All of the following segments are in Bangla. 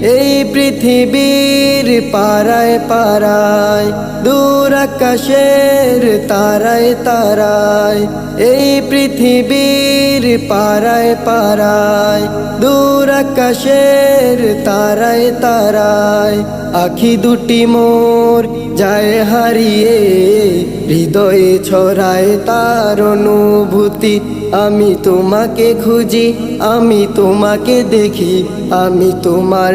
এই পৃথিবীর পাড়ায় পাড়ায়, দূর আকাশের তারায় তারায়, এই পৃথিবীর পাড়ায় পাড়ায়, দূর আকাশের তারায় তারায়, আখি দুটি মোর যায় হারিয়ে, হৃদয়ে ছড়ায় তার অনুভূতি, আমি তোমাকে খুঁজি, আমি তোমাকে দেখি, আমি তোমার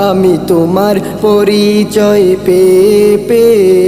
আমি তোমার পরিচয় পে পেয়ে